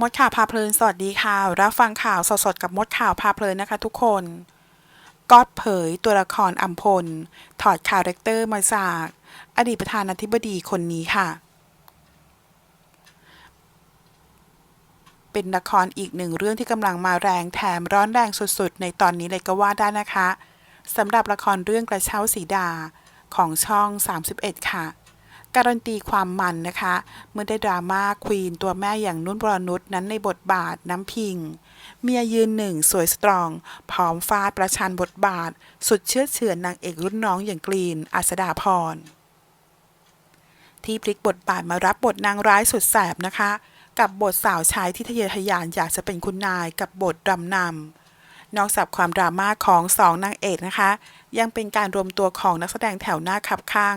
มดข่าวพาเพลิน สวัสดีค่ะ รับฟังข่าวสดๆกับมดข่าวพาเพลินนะคะทุกคน ก๊อตเผยตัวละครอัมพล ถอดคาแรคเตอร์มาจาก อดีตประธานาธิบดีคนนี้ค่ะ เป็นละครอีกหนึ่งเรื่องที่กำลังมาแรงแถมร้อนแรงสุดๆ ในตอนนี้เลยก็ว่าได้นะคะสำหรับละครเรื่องกระเช้าสีดาของช่อง 31 ค่ะ การันตีความมันนะคะ เมื่อได้ดราม่าควีนตัวแม่อย่างนุ่นวรนุชนั้นในบทบาทน้ำพิง เมียยืนหนึ่งสวยสตรอง พร้อมฟาดประชันบทบาท สุดเชื่อเฉือนนางเอกรุ่นน้องอย่างกรีนอัสดาพร ที่พลิกบทบาทมารับบทนางร้ายสุดแสบนะคะ กับบทสาวใช้ที่ทะเยอทะยานอยากจะเป็นคุณนายกับบทรำนำนอกจากความดราม่าของสองนางเอกนะคะ ยังเป็นการรวมตัวของนักแสดงแถวหน้าขับข้าง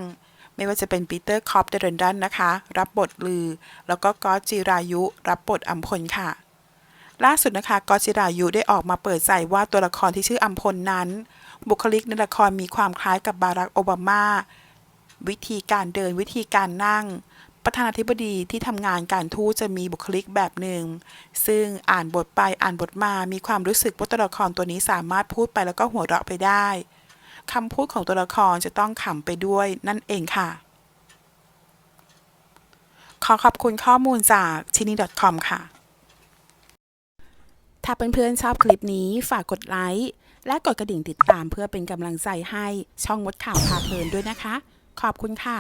ไม่ว่าจะเป็นปีเตอร์คอปเดเรนดันนะคะ รับบทลือ แล้วก็ก๊อตจิรายุ รับบทอัมพลค่ะ ล่าสุดนะคะก๊อตจิรายุได้ออกมาเปิดใจว่าตัวละครที่ชื่ออัมพลนั้น บุคลิกในละครมีความคล้ายกับบารักโอบามา วิธีการเดินวิธีการนั่งประธานาธิบดีที่ทำงานการทูตจะมีบุคลิกแบบหนึ่ง ซึ่งอ่านบทไปอ่านบทมามีความรู้สึกว่าตัวละครตัวนี้สามารถพูดไปแล้วก็หัวเราะไปได้ คำพูดของตัวละครจะต้องขำไปด้วยนั่นเองค่ะ ขอขอบคุณข้อมูลจาก t i n i c o m ค่ะ ถ้าเพื่อนๆชอบคลิปนี้ฝากกดไลค์และกดกระดิ่งติดตามเพื่อเป็นกำลังใจให้ช่องมดข่าวพาเพลินด้วยนะคะ ขอบคุณค่ะ